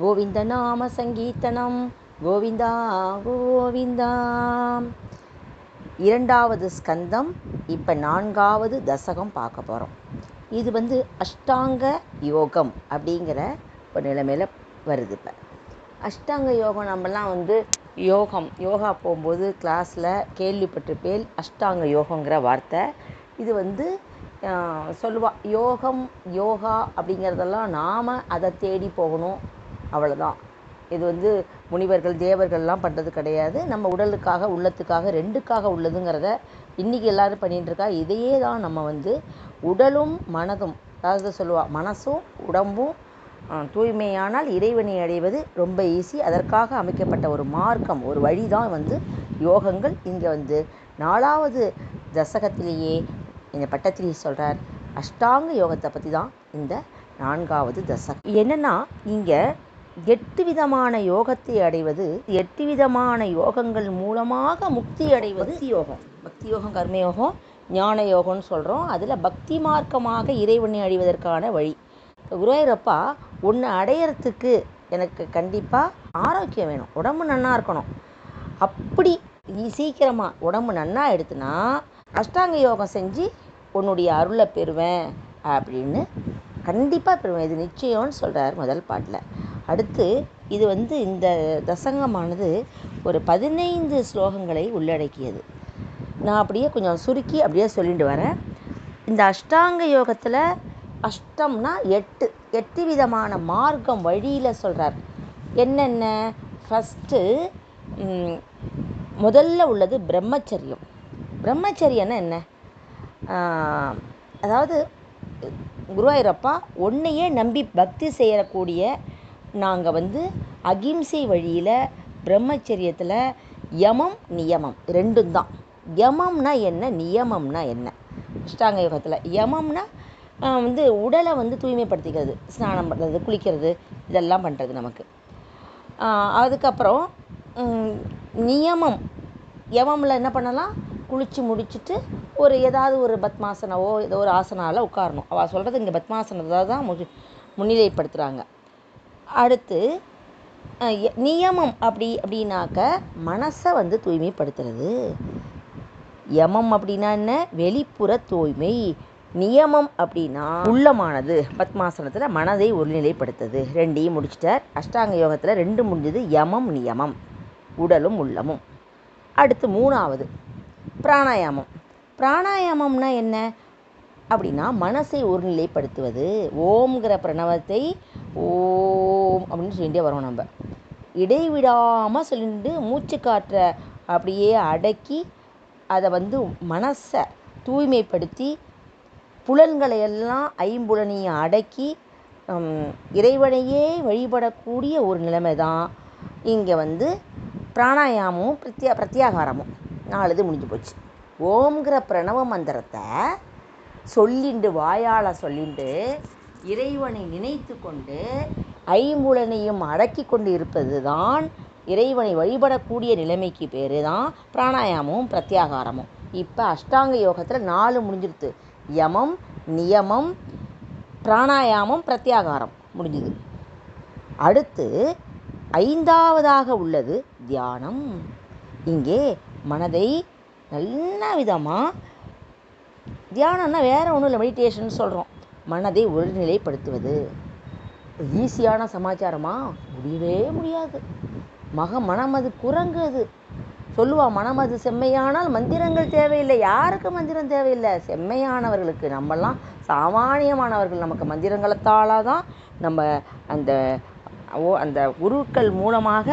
கோவிந்த நாம சங்கீர்த்தனம். கோவிந்தா கோவிந்தா. இரண்டாவது ஸ்கந்தம் இப்போ நான்காவது தசகம் பார்க்க போகிறோம் இது வந்து அஷ்டாங்க யோகம் அப்படிங்கிற ஒரு நிலைமையில் வருது இப்போ. அஷ்டாங்க யோகம் நம்மலாம் வந்து யோகம் யோகா போகும்போது கிளாஸில் கேள்விப்பட்டிருப்பேன் அஷ்டாங்க யோகங்கிற வார்த்தை. இது வந்து சொல்லுவா யோகம் யோகா அப்படிங்கிறதெல்லாம் நாம் அதை தேடி போகணும். அவ்வளோதான் இது வந்து முனிவர்கள் தேவர்கள்லாம் பண்ணுறது கிடையாது. நம்ம உடலுக்காக உள்ளத்துக்காக ரெண்டுக்காக உள்ளதுங்கிறத இன்றைக்கி எல்லோரும் பண்ணிகிட்டுருக்கா இதையே தான் நம்ம வந்து உடலும் மனதும் அதாவது சொல்லுவா மனசும் உடம்பும் தூய்மையானால் இறைவனை அடைவது ரொம்ப ஈஸி அதற்காக அமைக்கப்பட்ட ஒரு மார்க்கம் ஒரு வழி தான் வந்து யோகங்கள். இங்கே வந்து நாலாவது தசகத்திலேயே இந்த பட்டத்திலேயே சொல்கிறார் அஷ்டாங்க யோகத்தை பற்றி தான் இந்த நான்காவது தசகம். என்னென்னா இங்கே எட்டு விதமான யோகத்தை அடைவது எட்டு விதமான யோகங்கள் மூலமாக முக்தி அடைவது. யோகம் பக்தி யோகம் கர்மயோகம் ஞான யோகம்னு சொல்கிறோம் அதில் பக்தி மார்க்கமாக இறைவனை அடைவதற்கான வழி. குருவாயூரப்பா ஒன்று அடையிறதுக்கு எனக்கு கண்டிப்பாக ஆரோக்கியம் வேணும். உடம்பு நன்னா இருக்கணும். அப்படி நீ சீக்கிரமாக உடம்பு நன்னா எடுத்துனா அஷ்டாங்க யோகம் செஞ்சு உன்னுடைய அருளை பெறுவேன் அப்படின்னு கண்டிப்பாக பெறுவேன். இது நிச்சயம்னு சொல்கிறார் முதல் பாட்டில். அடுத்து இது வந்து இந்த தசங்கமானது ஒரு பதினைந்து ஸ்லோகங்களை உள்ளடக்கியது. நான் அப்படியே கொஞ்சம் சுருக்கி அப்படியே சொல்லிட்டு வரேன். இந்த அஷ்டாங்க யோகத்தில் அஷ்டம்னா எட்டு எட்டு விதமான மார்க்கம் வழியில் சொல்கிறார் என்னென்ன? ஃபஸ்ட்டு முதல்ல உள்ளது பிரம்மச்சரியம். பிரம்மச்சரியன்னா என்ன? அதாவது குருவாயூரப்பா ஒன்றையே நம்பி பக்தி செய்யக்கூடிய நாங்கள் வந்து அகிம்சை வழியில் பிரம்மச்சரியத்தில் யமம் நியமம். ரெண்டும் தான். யமம்னா என்ன? நியமம்னா என்ன? அஷ்டாங்க யோகத்தில். யமம்னா வந்து உடலை வந்து தூய்மைப்படுத்திக்கிறது. ஸ்நானம் பண்ணுறது குளிக்கிறது இதெல்லாம் பண்ணுறது நமக்கு. அதுக்கப்புறம் நியமம். யமமில் என்ன பண்ணலாம்? குளித்து முடிச்சுட்டு ஒரு ஏதாவது ஒரு பத்மாசனவோ ஏதோ ஒரு ஆசனாவில் உட்காரணும். அவள் சொல்கிறது இங்கே பத்மாசனத்தை தான் முன்னிலைப்படுத்துகிறாங்க அடுத்து நியமம் அப்படி அப்படின்னாக்க மனசை வந்து தூய்மைப்படுத்துறது. யமம் அப்படின்னா என்ன? வெளிப்புற தூய்மை. நியமம் அப்படின்னா உள்ளமானது. பத்மாசனத்தில் மனதை ஒருநிலைப்படுத்துது. ரெண்டையும் முடிச்சிட்டார். அஷ்டாங்க யோகத்தில் ரெண்டு முடிஞ்சது யமம் நியமம். உடலும் உள்ளமும். அடுத்து மூணாவது பிராணாயாமம். பிராணாயாமம்னா என்ன? அப்படின்னா மனசை ஒருநிலைப்படுத்துவது. ஓம்ங்கிற பிரணவத்தை ஓம் அப்படின்னு சொல்லிகிட்டே வரோம் நம்ம. இடைவிடாமல் சொல்லிட்டு மூச்சு காற்றை அப்படியே அடக்கி அதை வந்து மனசை தூய்மைப்படுத்தி புலன்களை எல்லாம் ஐம்புலனையும் அடக்கி இறைவனையே வழிபடக்கூடிய ஒரு நிலைமை தான். இங்கே வந்து பிராணாயாமமும் பிரத்யா பிரத்யாகாரமும் நாலு இது முடிஞ்சு போச்சு. ஓம்ங்கிற பிரணவ மந்திரத்தை சொல்லிண்டு வாயால் சொல்லிண்டு இறைவனை நினைத்து கொண்டு ஐம்புலனையும் அடக்கி கொண்டு இருப்பது தான் இறைவனை வழிபடக்கூடிய நிலைமைக்கு பேர் தான் பிராணாயாமமும் பிரத்யாகாரமும். இப்போ அஷ்டாங்க யோகத்தில் நாலு முடிஞ்சிருது யமம் நியமம் பிராணாயாமம் பிரத்யாகாரம் முடிஞ்சுது. அடுத்து ஐந்தாவதாக உள்ளது தியானம். இங்கே மனதை நல்ல விதமாக தியானம்னா வேறு ஒன்றும் இல்லை மெடிடேஷன் சொல்கிறோம் மனதை ஒருநிலைப்படுத்துவது ஈஸியான சமாச்சாரமா? முடியவே முடியாது. மக மனமது குரங்கு அது சொல்லுவா மனமது செம்மையானால் மந்திரங்கள் தேவையில்லை. யாருக்கு மந்திரம் தேவையில்லை? செம்மையானவர்களுக்கு. நம்மெல்லாம் சாமானியமானவர்கள். நமக்கு மந்திரங்களத்தால தான் நம்ம அந்த ஓ அந்த குருக்கள் மூலமாக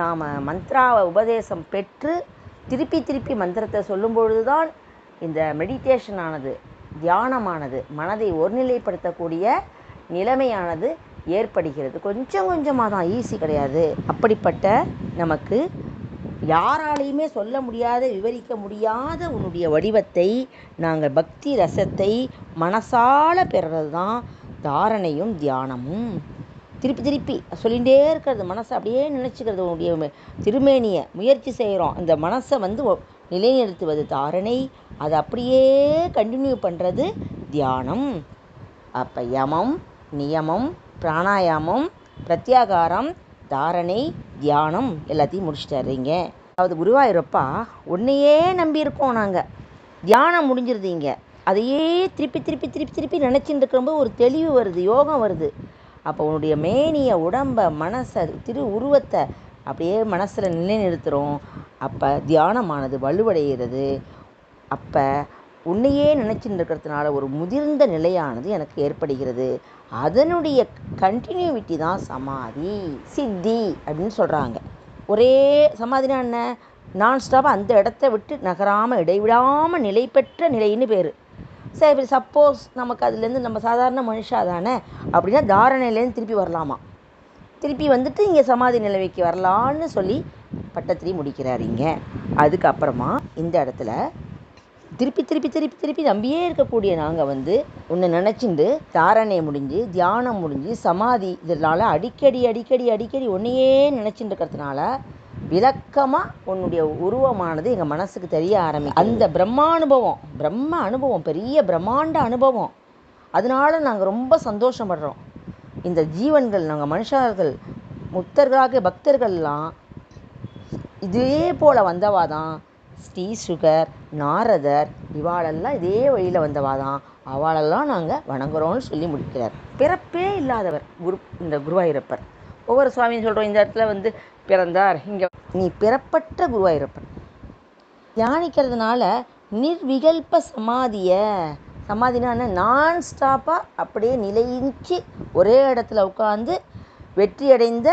நாம் மந்த்ராவை உபதேசம் பெற்று திருப்பி திருப்பி மந்திரத்தை சொல்லும் பொழுது தான் இந்த மெடிடேஷன் ஆனது. தியானமானது மனதை ஒருநிலைப்படுத்தக்கூடிய நிலைமையானது ஏற்படுகிறது. கொஞ்சம் கொஞ்சமாக தான் ஈஸி கிடையாது. அப்படிப்பட்ட நமக்கு யாராலையுமே சொல்ல முடியாத விவரிக்க முடியாத உன்னுடைய வடிவத்தை நாங்கள் பக்தி ரசத்தை மனசால பெறுறது தான் தாரணையும் தியானமும். திருப்பி திருப்பி சொல்லிகிட்டே இருக்கிறது மனசை அப்படியே நினச்சிக்கிறது உன்னுடைய திருமேனியை. முயற்சி செய்கிறோம். அந்த மனசை வந்து நிலைநிறுத்துவது தாரணை. அதை அப்படியே கண்டினியூ பண்ணுறது தியானம். அப்போ யமம் நியமம் பிராணாயாமம் பிரத்யாகாரம் தாரணை தியானம் எல்லாத்தையும் முடிச்சிட்டாருங்க. அதாவது குருவாயூரப்பா உன்னையே நம்பியிருக்கோம் நாங்கள் தியானம் முடிஞ்சிருதீங்க. அதையே திருப்பி திருப்பி திருப்பி திருப்பி நினச்சிட்டு இருக்கிறப்போ ஒரு தெளிவு வருது யோகம் வருது. அப்போ உன்னுடைய மேனியை உடம்பை மனசை திரு உருவத்தை அப்படியே மனசில் நிலைநிறுத்துகிறோம் அப்போ தியானமானது வலுவடைகிறது. அப்போ உன்னையே நினச்சிட்டு இருக்கிறதுனால ஒரு முதிர்ந்த நிலையானது எனக்கு ஏற்படுகிறது. அதனுடைய கண்டினியூவிட்டி தான் சமாதி சித்தி அப்படின்னு சொல்கிறாங்க ஒரே சமாதினா என்ன? நான் ஸ்டாப் அந்த இடத்த விட்டு நகராமல் இடைவிடாமல் நிலை பெற்ற நிலைன்னு பேர். சரி சப்போஸ் நமக்கு அதுலேருந்து நம்ம சாதாரண மனுஷா தானே? அப்படின்னா தாரணையிலேருந்து திருப்பி வரலாமா? திருப்பி வந்துட்டு இங்கே சமாதி நிலைமைக்கு வரலான்னு சொல்லி பட்டத்திரி முடிக்கிறார் இங்கே. அதுக்கப்புறமா இந்த இடத்துல திருப்பி திருப்பி திருப்பி திருப்பி நம்பியே இருக்கக்கூடிய நாங்கள் வந்து உன்னை நினச்சிண்டு தாரணை முடிஞ்சு தியானம் முடிஞ்சு சமாதி இதனால் அடிக்கடி அடிக்கடி அடிக்கடி உன்னையே நினச்சிட்டு இருக்கிறதுனால விளக்கமாக உன்னுடைய உருவமானது எங்கள் மனசுக்கு தெரிய ஆரம்பிக்கும் அந்த பிரம்மானுபவம் பிரம்ம அனுபவம் பெரிய பிரம்மாண்ட அனுபவம். அதனால நாங்கள் ரொம்ப சந்தோஷப்படுறோம். இந்த ஜீவன்கள் நாங்கள் மனுஷர்கள் முக்தர்களாக பக்தர்கள்லாம் இதே போல் வந்தவா தான் ஸ்ரீ சுகர் நாரதர் இவாளெல்லாம் இதே வழியில் வந்தவா தான் அவளெல்லாம் நாங்கள் வணங்குறோம்னு சொல்லி முடிக்கிறார். பிறப்பே இல்லாதவர் குரு இந்த குருவாயூரப்பர். ஒவ்வொரு சுவாமியும் சொல்கிறோம் இந்த இடத்துல வந்து பிறந்தார். இங்கே நீ பிறப்பற்ற குருவாயூரப்பன் தியானிக்கிறதுனால நிர்விகல்ப சமாதிய சமாதினா நான் ஸ்டாப்பாக அப்படியே நிலையின்றி ஒரே இடத்துல உட்காந்து வெற்றி அடைந்த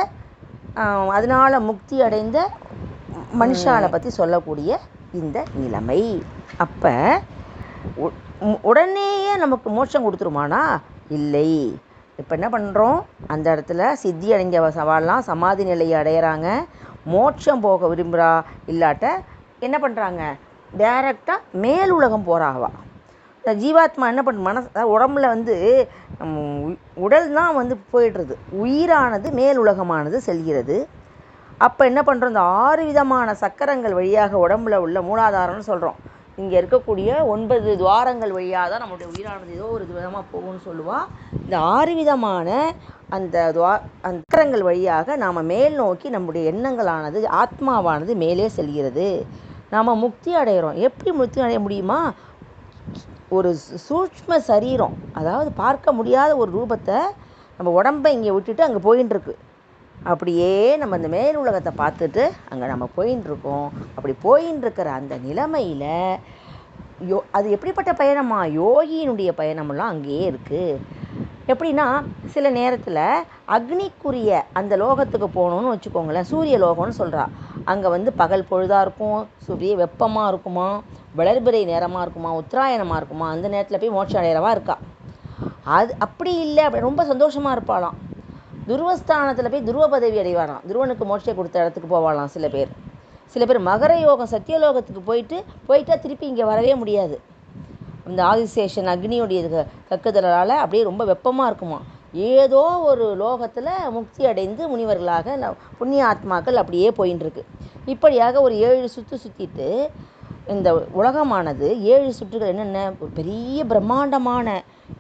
அதனால் முக்தி அடைந்த மனுஷாலை பற்றி சொல்லக்கூடிய இந்த நிலைமை. அப்போ உடனேயே நமக்கு மோட்சம் கொடுத்துருமானா? இல்லை. இப்போ என்ன பண்ணுறோம் அந்த இடத்துல சித்தி அடைஞ்ச சவால்லாம் சமாதி நிலையை அடையிறாங்க. மோட்சம் போக விரும்புகிறா இல்லாட்ட என்ன பண்ணுறாங்க டைரெக்டாக மேல் உலகம் போகிறாவா இந்த ஜீவாத்மா என்ன பண்ண மனசு உடம்புல வந்து உடல் தான் வந்து போயிடுறது உயிரானது மேல் உலகமானது செல்கிறது. அப்போ என்ன பண்ணுறோம் இந்த ஆறு விதமான சக்கரங்கள் வழியாக உடம்புல உள்ள மூலாதாரம்னு சொல்கிறோம் இங்கே இருக்கக்கூடிய ஒன்பது துவாரங்கள் வழியாக தான் நம்மளுடைய உயிரானது ஏதோ ஒரு விதமாக போகும்னு சொல்லுவா. இந்த ஆறு விதமான அந்த துவா அந்த சக்கரங்கள் வழியாக நாம் மேல் நோக்கி நம்முடைய எண்ணங்களானது ஆத்மாவானது மேலே செல்கிறது. நாம் முக்தி அடைகிறோம் எப்படி முக்தி அடைய முடியுமா? ஒரு சு- சூட்ச்ம சரீரம் அதாவது பார்க்க முடியாத ஒரு ரூபத்தை நம்ம உடம்பை இங்கே விட்டுட்டு அங்கே போயின்னு இருக்கு அப்படியே நம்ம இந்த மேல் உலகத்தை பார்த்துட்டு அங்கே நம்ம போயின்ட்டுருக்கோம் அப்படி போயின்னு அந்த நிலைமையில் யோ அது எப்படிப்பட்ட பயணமா? யோகியினுடைய பயணமெல்லாம் அங்கேயே இருக்குது எப்படின்னா சில நேரத்தில் அக்னிக்குரிய அந்த லோகத்துக்கு போகணுன்னு வச்சுக்கோங்களேன். சூரிய லோகம்னு சொல்கிறா அங்கே வந்து பகல் பொழுதாக இருக்கும் சூரிய வெப்பமாக இருக்குமா வளர்பிறை நேரமாக இருக்குமா உத்தராயணமாக இருக்குமா அந்த நேரத்தில் போய் மோட்சம் அடையிறவா இருக்கா. அது அப்படி இல்லை அப்படி ரொம்ப சந்தோஷமாக இருப்பாளாம். துருவஸ்தானத்தில் போய் துருவ பதவி அடைவாராம் துருவனுக்கு மோட்சம் கொடுத்த இடத்துக்கு போவாளாம் சில பேர். சில பேர் மகர யோகம் சத்தியலோகத்துக்கு போயிட்டு போயிட்டா திருப்பி இங்கே வரவே முடியாது. இந்த ஆதிசேஷன் அக்னியுடைய கக்குதலால் அப்படியே ரொம்ப வெப்பமாக இருக்குமா. ஏதோ ஒரு லோகத்தில் முக்தி அடைந்து முனிவர்களாக புண்ணிய ஆத்மாக்கள் அப்படியே போயின்னு இருக்கு இப்படியாக ஒரு ஏழு சுற்று சுற்றிட்டு இந்த உலகமானது ஏழு சுற்றுகள் என்னென்ன? பெரிய பிரம்மாண்டமான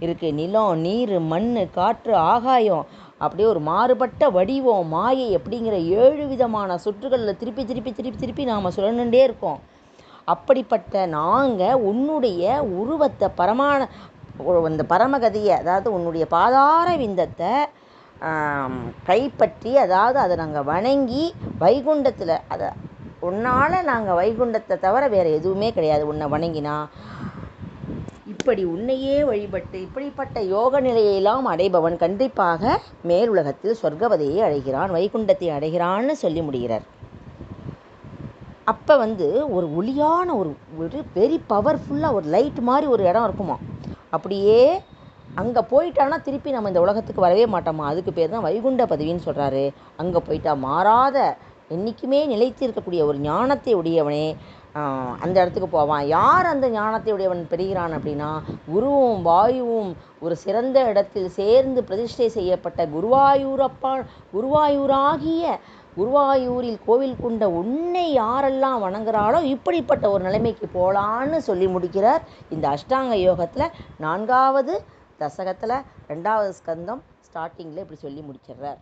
இருக்குது நிலம் நீர் மண் காற்று ஆகாயம் அப்படியே ஒரு மாறுபட்ட வடிவம் மாயை அப்படிங்கிற ஏழு விதமான சுற்றுகளில் திருப்பி திருப்பி திருப்பி திருப்பி நாம் சுழண்டுட்டே இருக்கோம். அப்படிப்பட்ட நாங்கள் உன்னுடைய உருவத்தை பரமான அந்த பரமகதியை அதாவது உன்னுடைய பாதார விந்தத்தை கைப்பற்றி அதாவது அதை நாங்கள் வணங்கி வைகுண்டத்தில் அதை உன்னால் நாங்கள் வைகுண்டத்தை தவிர வேறு எதுவுமே கிடையாது. உன்னை வணங்கினா இப்படி உன்னையே வழிபட்டு இப்படிப்பட்ட யோக நிலையெல்லாம் அடைபவன் கண்டிப்பாக மேலுலகத்தில் சொர்க்கவதையை அடைகிறான் வைகுண்டத்தை அடைகிறான்னு சொல்லி முடிகிறார். அப்போ வந்து ஒரு ஒளியான ஒரு ஒரு வெரி பவர்ஃபுல்லாக ஒரு லைட் மாதிரி ஒரு இடம் இருக்குமா? அப்படியே அங்கே போயிட்டானா திருப்பி நம்ம இந்த உலகத்துக்கு வரவே மாட்டோமா? அதுக்கு பேர் தான் வைகுண்ட பதவின்னு சொல்கிறாரு அங்கே போயிட்டா மாறாத என்றைக்குமே நிலைத்து இருக்கக்கூடிய ஒரு ஞானத்தை உடையவனே. அந்த இடத்துக்கு போவான் யார் அந்த ஞானத்தை உடையவன் பெறுகிறான் அப்படின்னா குருவும் வாயுவும் ஒரு சிறந்த இடத்தில் சேர்ந்து பிரதிஷ்டை செய்யப்பட்ட குருவாயூரப்பா குருவாயூராகிய குருவாயூரில் கோவில் கொண்ட உன்னை யாரெல்லாம் வணங்குறாளோ இப்படிப்பட்ட ஒரு நிலைமைக்கு போகலான்னு சொல்லி முடிக்கிறார் இந்த அஷ்டாங்க யோகத்தில். நான்காவது தசகத்தில் ரெண்டாவது ஸ்கந்தம் ஸ்டார்டிங்கில் இப்படி சொல்லி முடிச்சிடுறார்.